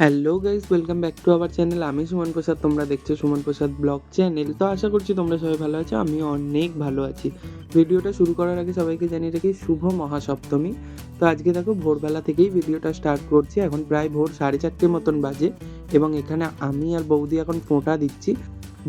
Hello guys welcome back to our channel আমি সুমন প্রসাদ, তোমরা দেখছ সুমন প্রসাদ ব্লগ চ্যানেল তো আশা করছি তোমরা সবাই ভালো আছো আমি অনেক ভালো আছি। ভিডিওটা শুরু করার আগে সবাইকে জানিয়ে রাখি, শুভ মহাসপ্তমী। তো আজকে দেখো, ভোরবেলা থেকেই ভিডিওটা স্টার্ট করছি। এখন প্রায় ভোর সাড়ে চারটে মতন বাজে এবং এখানে আমি আর বৌদি এখন ফোঁটা দিচ্ছি।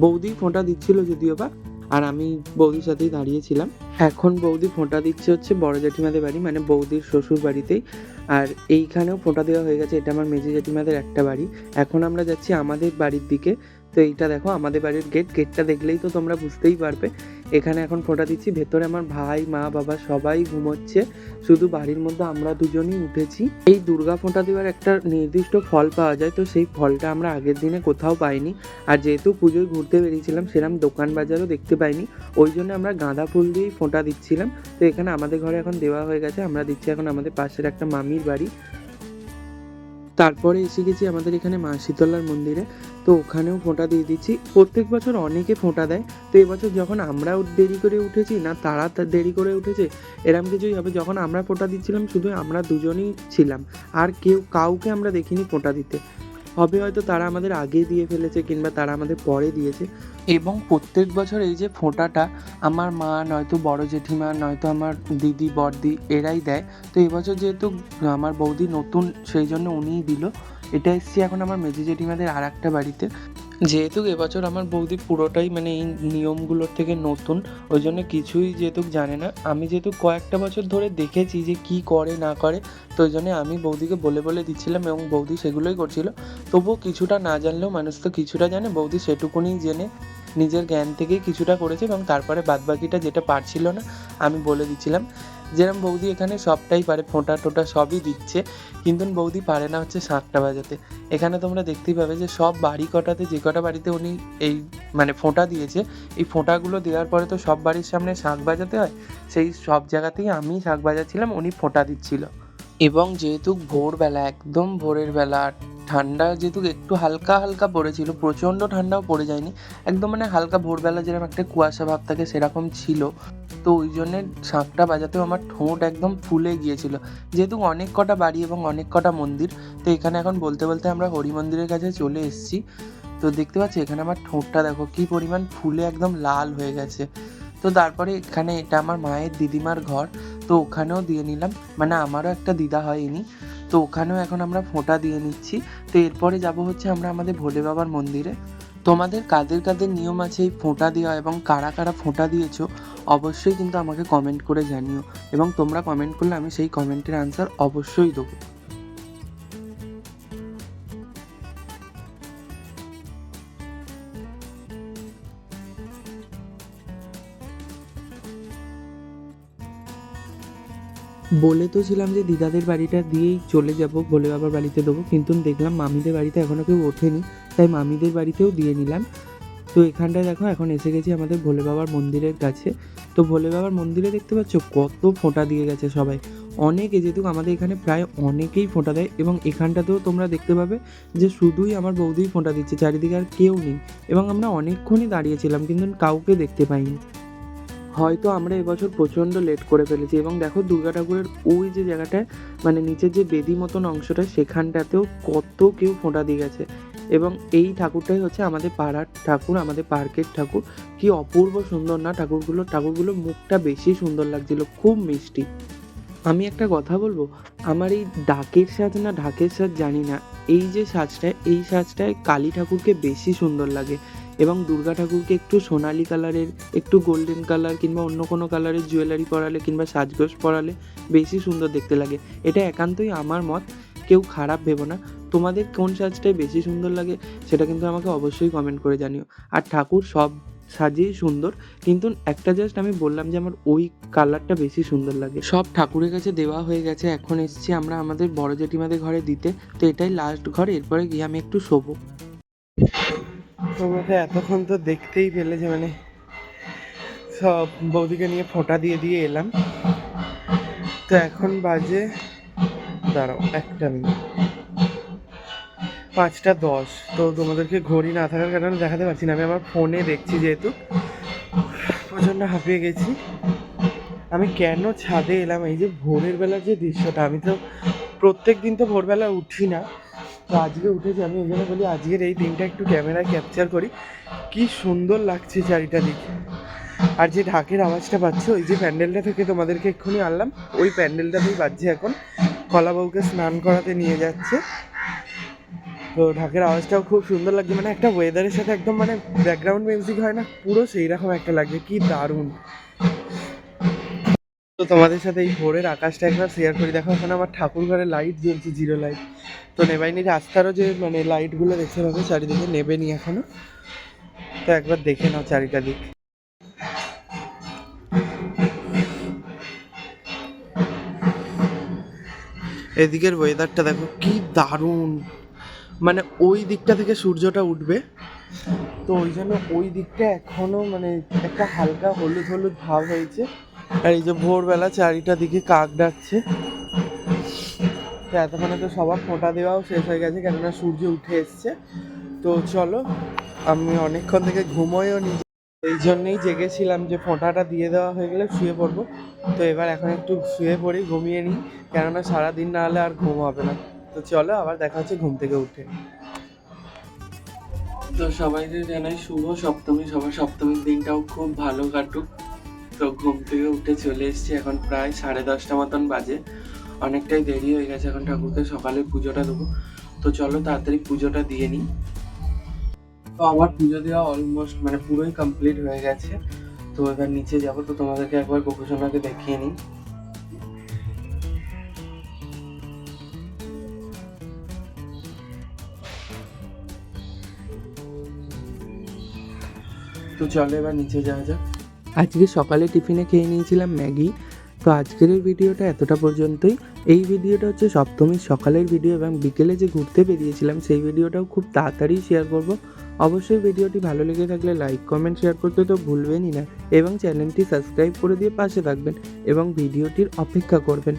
বৌদি ফোঁটা দিচ্ছিল যদিও বা আর আমি বৌদির সাথেই দাঁড়িয়েছিলাম এখন বৌদি ফোঁটা দিচ্ছে হচ্ছে বড় জেঠিমাদের বাড়ি মানে বৌদির শ্বশুর বাড়িতেই। আর এইখানেও ফোঁটা দেওয়া হয়ে গেছে, এটা আমার মেজে জেঠিমাদের একটা বাড়ি। এখন আমরা যাচ্ছি আমাদের বাড়ির দিকে। তো এইটা দেখো, আমাদের বাড়ির গেট গেটটা দেখলেই তো তোমরা বুঝতেই পারবে। এখানে এখন ফোঁটা দিচ্ছি, ভেতরে আমার ভাই, মা, বাবা সবাই ঘুমোচ্ছে। শুধু বাড়ির মধ্যে আমরা দুজনই উঠেছি। এই দুর্গা ফোঁটা দেওয়ার একটা নির্দিষ্ট ফল পাওয়া যায়, তো সেই ফলটা আমরা আগের দিনে কোথাও পাইনি। আর যেহেতু পুজোয় ঘুরতে বেরিয়েছিলাম সেরকম দোকান বাজারও দেখতে পাইনি। ওই জন্য আমরা গাঁদা ফুল দিয়েই ফোঁটা দিচ্ছিলাম। তো এখানে আমাদের ঘরে এখন দেওয়া হয়ে গেছে, আমরা দিচ্ছি এখন আমাদের পাশের একটা মামির বাড়ি। তারপরে এসে গেছি আমাদের এখানে মা শীতলার মন্দিরে। তো ওখানেও ফোঁটা দিয়ে দিচ্ছি। প্রত্যেক বছর অনেকে ফোঁটা দেয়। তো এবছর যখন আমরাও দেরি করে উঠেছি, না তারা দেরি করে উঠেছে, এরম কিছুই হবে। যখন আমরা ফোঁটা দিচ্ছিলাম, শুধু আমরা দুজনেই ছিলাম। আর কেউ কাউকে আমরা দেখিনি ফোঁটা দিতে। হবে হয়তো তারা আমাদের আগে দিয়ে ফেলেছে, কিংবা তারা আমাদের পরে দিয়েছে। এবং প্রত্যেক বছর এই যে ফোঁটাটা আমার মা, নয়তো বড় জেঠিমা, নয়তো আমার দিদি, বড়দি এরাই দেয়। তো এবছর যেহেতু আমার বৌদি নতুন, সেই জন্য উনিই দিল। এটা এসছি এখন আমার মেজি জেঠিমাদের আর একটা বাড়িতে। যেহেতু এবছর আমার বৌদি পুরোটাই মানে এই নিয়মগুলোর থেকে নতুন, ওই জন্য কিছুই যেহেতু জানে না। আমি যেহেতু কয়েকটা বছর ধরে দেখেছি যে কি করে, না করে, তো ওই জন্য আমি বৌদিকে বলে বলে দিচ্ছিলাম এবং বৌদি সেগুলোই করছিল। তবুও কিছুটা না জানলেও মানুষ তো কিছুটা জানে, বৌদি সেটুকুনি জেনে নিজের জ্ঞান থেকেই কিছুটা করেছে এবং তারপরে বাদবাকিটা যেটা পারছিল না, আমি বলে দিচ্ছিলাম যেরকম বৌদি এখানে সবটাই পারে, ফোঁটা টোটা সবই দিচ্ছে, কিন্তু বৌদি পারে না হচ্ছে শাঁখটা বাজাতে। এখানে তোমরা দেখতেই পাবে যে সব বাড়ি কটাতে, যে কটা বাড়িতে উনি এই মানে ফোঁটা দিয়েছে, এই ফোঁটাগুলো দেওয়ার পরে তো সব বাড়ির সামনে শাঁখ বাজাতে হয়? সেই সব জায়গাতেই আমি শাঁখ বাজাচ্ছিলাম, উনি ফোঁটা দিচ্ছিল। এবং যেহেতু ভোরবেলা, একদম ভোরের বেলা ঠান্ডা যেহেতু একটু হালকা হালকা পড়েছিল, প্রচণ্ড ঠান্ডাও পড়ে যায়নি। একদম মানে হালকা ভোরবেলা যেরকম একটা কুয়াশা ভাব থাকে সেরকম ছিল। তো ওই জন্যে শাঁখটা বাজাতেও আমার ঠোঁট একদম ফুলে গিয়েছিল। যেহেতু অনেক কটা বাড়ি এবং অনেক কটা মন্দির, তো এখানে এখন বলতে বলতে আমরা হরি মন্দিরের কাছে চলে এসেছি। তো দেখতে পাচ্ছি এখানে আমার ঠোঁটটা দেখো, কি পরিমাণ ফুলে একদম লাল হয়ে গেছে। তো তারপরে এখানে এটা আমার মায়ের দিদিমার ঘর, তো ওখানেও দিয়ে নিলাম। মানে আমারও একটা দিদা হয় ইনি তো ওখানেও এখন আমরা ফোঁটা দিয়ে নিচ্ছি। তো এরপরে যাব হচ্ছে আমরা আমাদের ভোলে বাবার মন্দিরে। তোমাদের কাদের কাদের নিয়ম আছে এই ফোঁটা দেওয়া এবং কারা কারা ফোঁটা দিয়েছ, অবশ্যই কিন্তু আমাকে কমেন্ট করে জানিও। এবং তোমরা কমেন্ট করলে আমি সেই কমেন্টের আনসার অবশ্যই দেবো। বলে তো ছিলাম যে দিদাদের বাড়িটা দিয়েই চলে যাব ভোলে বাবার বাড়িতে দেবো। কিন্তু দেখলাম মামিদের বাড়িতে এখনও কেউ ওঠেনি, তাই মামিদের বাড়িতেও দিয়ে নিলাম। তো এখানটায় দেখো, এখন এসে গেছি আমাদের ভোলে বাবার মন্দিরের কাছে। তো ভোলে বাবার মন্দিরে দেখতে পাচ্ছ কত ফোঁটা দিয়ে গেছে সবাই। অনেকে যেহেতু আমাদের এখানে প্রায় অনেকেই ফোঁটা দেয় এবং এখানটাতেও তোমরা দেখতে পাবে যে শুধুই আমার বৌদিই ফোঁটা দিচ্ছে, চারিদিকে আর কেউ নেই। এবং আমরা অনেকক্ষণই দাঁড়িয়েছিলাম কিন্তু কাউকে দেখতে পাইনি। হয়তো আমরা এবছর প্রচণ্ড লেট করে ফেলেছি এবং দেখো দুর্গা ঠাকুরের ওই যে জায়গাটায় মানে নিচের যে বেদি মতন অংশটা, সেখানটাতেও কত কেউ ফোঁটা দিয়ে গেছে। এবং এই ঠাকুরটাই হচ্ছে আমাদের পাড়ার ঠাকুর, আমাদের পার্কের ঠাকুর। কি অপূর্ব সুন্দর না ঠাকুরগুলো ঠাকুরগুলো মুখটা বেশি সুন্দর লাগছিল, খুব মিষ্টি। আমি একটা কথা বলব, আমার এই ডাকের সাজ না ঢাকের সাজ জানি না, এই যে সাজটা এই সাজটায় কালী ঠাকুরকে বেশি সুন্দর লাগে। এবং দুর্গা ঠাকুরকে একটু সোনালি কালারের, একটু গোল্ডেন কালার কিংবা অন্য কোনো কালারের জুয়েলারি পরালে কিংবা সাজগোজ পরালে বেশি সুন্দর দেখতে লাগে। এটা একান্তই আমার মত, কেউ খারাপ ভেবো না। তোমাদের কোন সাজটাই বেশি সুন্দর লাগে সেটা কিন্তু আমাকে অবশ্যই কমেন্ট করে জানিও। আর ঠাকুর সব সাজেই সুন্দর, কিন্তু একটা জাস্ট আমি বললাম যে আমার ওই কালারটা বেশি সুন্দর লাগে। সব ঠাকুরের কাছে দেওয়া হয়ে গেছে, এখন এসছি আমরা আমাদের বড় জেঠিমাদের ঘরে দিতে। তো এটাই লাস্ট ঘর, এরপরে গিয়ে আমি একটু শোবো। তোমাকে এতক্ষণ তো দেখতেই পেলে যে মানে সব বৌদিকে নিয়ে ফোঁটা দিয়ে দিয়ে এলাম। তো এখন বাজে, দাঁড়াও, একটা মিনিট। পাঁচটা দশ। তো তোমাদেরকে ঘড়ি না থাকার কারণে দেখাতে পারছি না। আমি আমার ফোনে দেখছি যেহেতু। প্রচণ্ড হাঁপিয়ে গেছি। আমি কেন ছাদে এলাম? এই যে ভোরের বেলার যে দৃশ্যটা, আমি তো প্রত্যেক দিন তো ভোরবেলা উঠি না। তো আজকে উঠেছি, আমি ওই জন্য বলি আজকের এই দিনটা একটু ক্যামেরায় ক্যাপচার করি। কি সুন্দর লাগছে চারিটা দিক। আর যে ঢাকের আওয়াজটা পাচ্ছে, ওই যে প্যান্ডেলটা থেকে তোমাদেরকে এক্ষুনি আনলাম, ওই প্যান্ডেলটাতেই বাজছে এখন। কলাবাবুকে স্নান করাতে নিয়ে যাচ্ছে। তো ঢাকের আওয়াজটাও খুব সুন্দর লাগছে মানে একটা ওয়েদারের সাথে একদম মানে ব্যাকগ্রাউন্ড মিউজিক হয় না, পুরো সেই রকম একটা লাগছে, কি দারুণ। তো তোমাদের সাথে এই ভোরের আকাশটা একবার শেয়ার করি। দেখো, ওখানে আমার ঠাকুর ঘরে লাইট জ্বলছে জিরো লাইট তো নেবাইনি রাস্তারও যে মানে লাইটগুলো দেখতে পাবে, চারিদিকে নেবেনি এখনও। তো একবার দেখে নাও চারিটা দিক এদিকের ওয়েদারটা দেখো, কি দারুণ। মানে ওই দিকটা থেকে সূর্যটা উঠবে। তো ওই জন্য ওই দিকটা এখনও মানে একটা হালকা হলুদ হলুদ ভাব হয়েছে। আর এই যে ভোরবেলা চারিটা দিকে কাক ডাকছে। তো এতক্ষণে তো সবার ফোঁটা দেওয়াও শেষ হয়ে গেছে, কেননা সূর্য উঠে এসছে। তো চলো, আমি অনেকক্ষণ থেকে ঘুমোয়ও নি। এই জন্যেই জেগেছিলাম যে ফোঁটাটা দিয়ে দেওয়া হয়ে গেলে শুয়ে পড়ব। তো এবার এখন একটু শুয়ে পড়ি, ঘুমিয়ে নিই, কেননা সারাদিন না হলে আর ঘুম হবে না। তো চলো, আবার দেখা হচ্ছে ঘুম থেকে উঠে। তো সবাইকে জানাই শুভ সপ্তমী, সবার সপ্তমীর দিনটাও খুব ভালো কাটুক। তো ঘুম থেকে উঠে চলে এসেছি এখন প্রায় সাড়ে দশটা মতন বাজে। অনেকটাই দেরি হয়ে গেছে এখন ঠাকুরকে সকালে পুজোটা দেবো। তো চলো তাড়াতাড়ি পুজোটা দিয়ে নিই। তো আমার পুজো দেওয়া অলমোস্ট মানে পুরোই কমপ্লিট হয়ে গেছে। তো এবার নিচে যাব, তো তোমাদেরকে একবার গোপুসোনাকে দেখিয়ে নিই। তো চলো এবার নিচে যাওয়া যাক। আজকে সকালে টিফিনে খেয়ে নিয়েছিলাম ম্যাগি। তো আজকের এই ভিডিওটা এতটা পর্যন্তই। এই ভিডিওটা হচ্ছে সপ্তমীর সকালের ভিডিও এবং বিকেলে যে ঘুরতে বেরিয়েছিলাম, সেই ভিডিওটাও খুব তাড়াতাড়ি শেয়ার করব। অবশ্যই ভিডিওটি ভালো লেগে থাকলে লাইক কমেন্ট শেয়ার করতে তো ভুলবেনই না এবং চ্যানেলটি সাবস্ক্রাইব করে দিয়ে পাশে থাকবেন এবং ভিডিওটির অপেক্ষা করবেন।